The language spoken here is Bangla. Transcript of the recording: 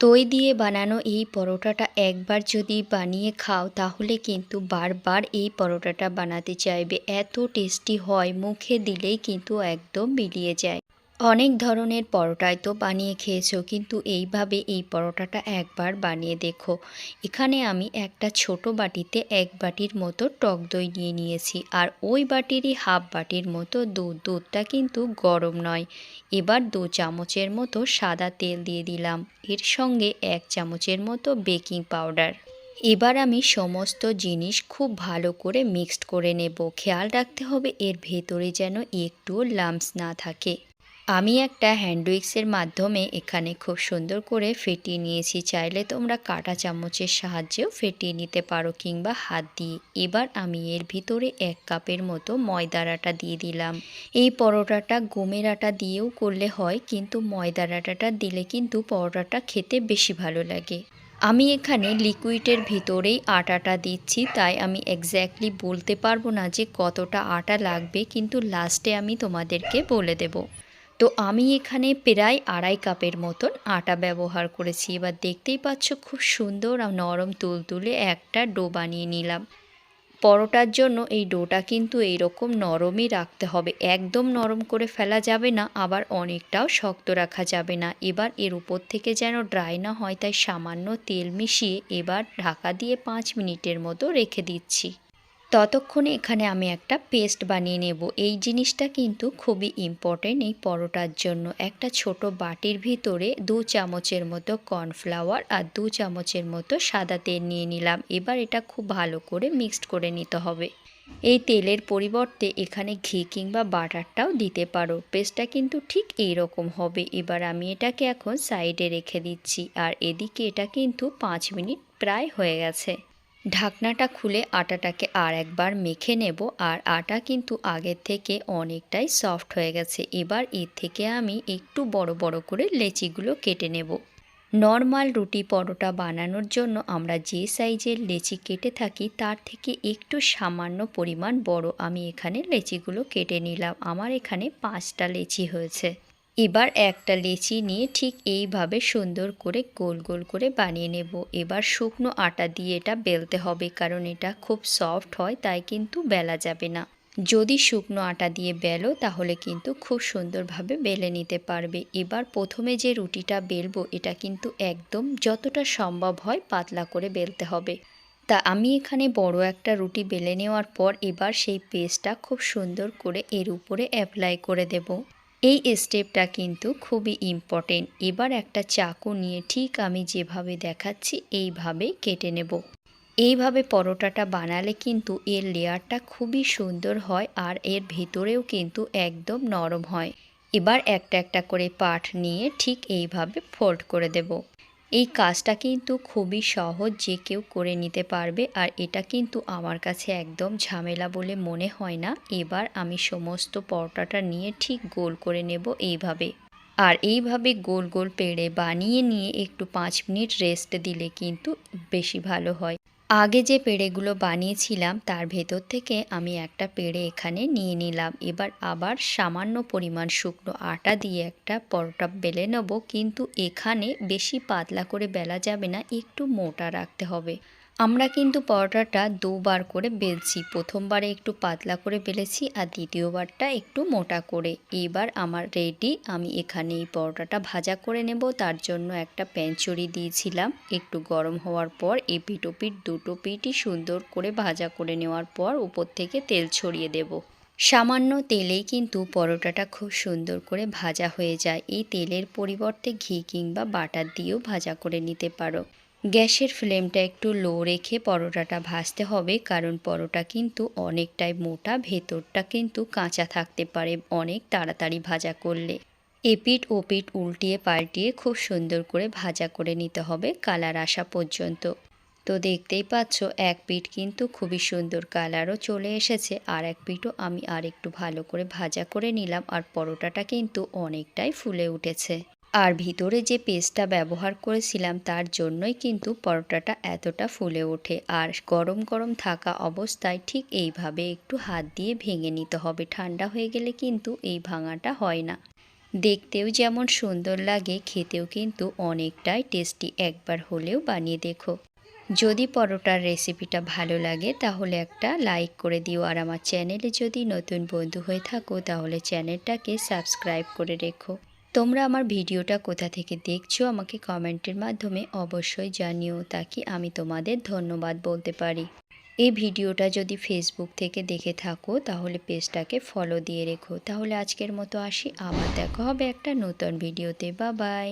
দই দিয়ে বানানো এই পরোটাটা একবার যদি বানিয়ে খাও, তাহলে কিন্তু বারবার এই পরোটাটা বানাতে চাইবে। এত টেস্টি হয়, মুখে দিলেই কিন্তু একদম মিলিয়ে যায়। অনেক ধরনের পরোটায় তো বানিয়ে খেয়েছো, কিন্তু এইভাবে এই পরোটাটা একবার বানিয়ে দেখো। এখানে আমি একটা ছোট বাটিতে এক বাটির মতো টক দই নিয়ে নিয়েছি, আর ওই বাটিরই হাফ বাটির মতো দুধ। দুধটা কিন্তু গরম নয়। এবার দু চামচের মতো সাদা তেল দিয়ে দিলাম। এর সঙ্গে এক চামচের মতো বেকিং পাউডার। এবার আমি সমস্ত জিনিস খুব ভালো করে মিক্সড করে নেব। খেয়াল রাখতে হবে এর ভেতরে যেন একটুও লাম্পস না থাকে। আমি একটা হ্যান্ড উইক্সের মাধ্যমে এখানে খুব সুন্দর করে ফেটিয়ে নিয়েছি। চাইলে তোমরা কাঁটা চামচের সাহায্যেও ফেটিয়ে নিতে পারো কিংবা হাত দিয়ে। এবার আমি এর ভিতরে এক কাপের মতো ময়দার আটা দিয়ে দিলাম। এই পরোটাটা গমের আটা দিয়েও করলে হয়, কিন্তু ময়দার আটাটা দিলে কিন্তু পরোটাটা খেতে বেশি ভালো লাগে। আমি এখানে লিকুইডের ভিতরেই আটাটা দিচ্ছি, তাই আমি এক্স্যাক্টলি বলতে পারব না যে কতটা আটা লাগবে, কিন্তু লাস্টে আমি তোমাদেরকে বলে দেবো। তো আমি এখানে প্রায় আড়াই কাপের মতন আটা ব্যবহার করেছি। এবার দেখতেই পাচ্ছ খুব সুন্দর আর নরম তুলতুলে একটা ডো বানিয়ে নিলাম। পরোটার জন্য এই ডোটা কিন্তু এইরকম নরমই রাখতে হবে। একদম নরম করে ফেলা যাবে না, আবার অনেকটাও শক্ত রাখা যাবে না। এবার এর উপর থেকে যেন ড্রাই না হয়, তাই সামান্য তেল মিশিয়ে এবার ঢাকা দিয়ে পাঁচ মিনিটের মতো রেখে দিচ্ছি। ততক্ষণে এখানে আমি একটা পেস্ট বানিয়ে নেব। এই জিনিসটা কিন্তু খুবই ইম্পর্টেন্ট এই পরোটার জন্য। একটা ছোট বাটির ভিতরে দু চামচের মতো কর্নফ্লাওয়ার আর দু চামচের মতো সাদা তেল নিয়ে নিলাম। এবার এটা খুব ভালো করে মিক্সড করে নিতে হবে। এই তেলের পরিবর্তে এখানে ঘি কিংবা বাটারটাও দিতে পারো। পেস্টটা কিন্তু ঠিক এই রকম হবে। এবার আমি এটাকে এখন সাইডে রেখে দিচ্ছি। আর এদিকে এটা কিন্তু পাঁচ মিনিট প্রায় হয়ে গেছে। ঢাকনাটা খুলে আটাটাকে আর একবার মেখে নেব, আর আটা কিন্তু আগের থেকে অনেকটাই সফট হয়ে গেছে। এবার এর থেকে আমি একটু বড় বড় করে লেচিগুলো কেটে নেব। নর্মাল রুটি পরোটা বানানোর জন্য আমরা যে সাইজের লেচি কেটে থাকি, তার থেকে একটু সামান্য পরিমাণ বড় আমি এখানে লেচিগুলো কেটে নিলাম। আমার এখানে পাঁচটা লেচি হয়েছে। এবার একটা লেচি নিয়ে ঠিক এইভাবে সুন্দর করে গোল গোল করে বানিয়ে নেব। এবার শুকনো আটা দিয়ে এটা বেলতে হবে কারণ এটা খুব সফট হয়, তাই কিন্তু বেলা যাবে না। যদি শুকনো আটা দিয়ে বেলো, তাহলে কিন্তু খুব সুন্দরভাবে বেলে নিতে পারবে। এবার প্রথমে যে রুটিটা বেলবো, এটা কিন্তু একদম যতটা সম্ভব হয় পাতলা করে বেলতে হবে। তা আমি এখানে বড় একটা রুটি বেলে নেওয়ার পর এবার সেই পেস্টটা খুব সুন্দর করে এর উপরে অ্যাপ্লাই করে দেব। এই স্টেপটা কিন্তু খুবই ইম্পর্টেন্ট এবার একটা চাকু নিয়ে ঠিক আমি যেভাবে দেখাচ্ছি এইভাবে কেটে নেব। এইভাবে পরোটাটা বানালে কিন্তু এর লেয়ারটা খুবই সুন্দর হয় আর এর ভেতরেও কিন্তু একদম নরম হয়। এবার একটা একটা করে পাট নিয়ে ঠিক এইভাবে ফোল্ড করে দেব। এই কাজটা কিন্তু খুবই সহজ যে কেউ করে নিতে পারবে আর এটা কিন্তু আমার কাছে একদম ঝামেলা বলে মনে হয় না। এবার আমি সমস্ত পরোটাটা নিয়ে ঠিক গোল করে নেব এইভাবে। আর এইভাবে গোল গোল পেড়ে বানিয়ে নিয়ে একটু পাঁচ মিনিট রেস্ট দিলে কিন্তু বেশি ভালো হয়। আগে যে পেড়েগুলো বানিয়েছিলাম, তার ভেতর থেকে আমি একটা পেড়ে এখানে নিয়ে নিলাম। এবার আবার সামান্য পরিমাণ শুকনো আটা দিয়ে একটা পরোটা বেলে নেব, কিন্তু এখানে বেশি পাতলা করে বেলা যাবে না, একটু মোটা রাখতে হবে। আমরা কিন্তু পরোটাটা দুবার করে বেলছি। প্রথমবারে একটু পাতলা করে বেলেছি আর দ্বিতীয়বারটা একটু মোটা করে। এবার আমার রেডি আমি এখানে এই পরোটাটা ভাজা করে নেব। তার জন্য একটা প্যান দিয়েছিলাম। একটু গরম হওয়ার পর এই পিটো পিঠ দুটো পিঠই সুন্দর করে ভাজা করে নেওয়ার পর উপর থেকে তেল ছড়িয়ে দেব। সামান্য তেলেই কিন্তু পরোটাটা খুব সুন্দর করে ভাজা হয়ে যায়। এই তেলের পরিবর্তে ঘি কিংবা বাটার দিয়েও ভাজা করে নিতে পারো। গ্যাসের ফ্লেমটা একটু লো রেখে পরোটাটা ভাজতে হবে, কারণ পরোটা কিন্তু অনেকটাই মোটা, ভেতরটা কিন্তু কাঁচা থাকতে পারে অনেক তাড়াতাড়ি ভাজা করলে। এপিট ওপিট উল্টিয়ে পাল্টিয়ে খুব সুন্দর করে ভাজা করে নিতে হবে কালার আসা পর্যন্ত। তো দেখতেই পাচ্ছ, এক পিঠ কিন্তু খুবই সুন্দর কালারও চলে এসেছে, আর এক পিঠও আমি আর একটু ভালো করে ভাজা করে নিলাম, আর পরোটাটা কিন্তু অনেকটাই ফুলে উঠেছে। আর ভিতরে যে পেস্টটা ব্যবহার করেছিলাম তার জন্যই কিন্তু পরোটাটা এতটা ফুলে ওঠে। আর গরম গরম থাকা অবস্থায় ঠিক এইভাবে একটু হাত দিয়ে ভেঙে নিতে হবে। ঠান্ডা হয়ে গেলে কিন্তু এই ভাঙাটা হয় না। দেখতেও যেমন সুন্দর লাগে, খেতেও কিন্তু অনেকটাই টেস্টি। একবার হলেও বানিয়ে দেখো। যদি পরোটার রেসিপিটা ভালো লাগে তাহলে একটা লাইক করে দিও। আর আমার চ্যানেলে যদি নতুন বন্ধু হয়ে থাকো তাহলে চ্যানেলটাকে সাবস্ক্রাইব করে রেখো। তোমরা আমার ভিডিওটা কোথা থেকে দেখছ আমাকে কমেন্টের মাধ্যমে অবশ্যই জানিও তাকে আমি তোমাদের ধন্যবাদ বলতে পারি। এই ভিডিওটা যদি ফেসবুক থেকে দেখে থাকো, তাহলে পেজটাকে ফলো দিয়ে রেখো। তাহলে আজকের মতো আসি, আবার দেখা হবে একটা নতুন ভিডিওতে। বা বাই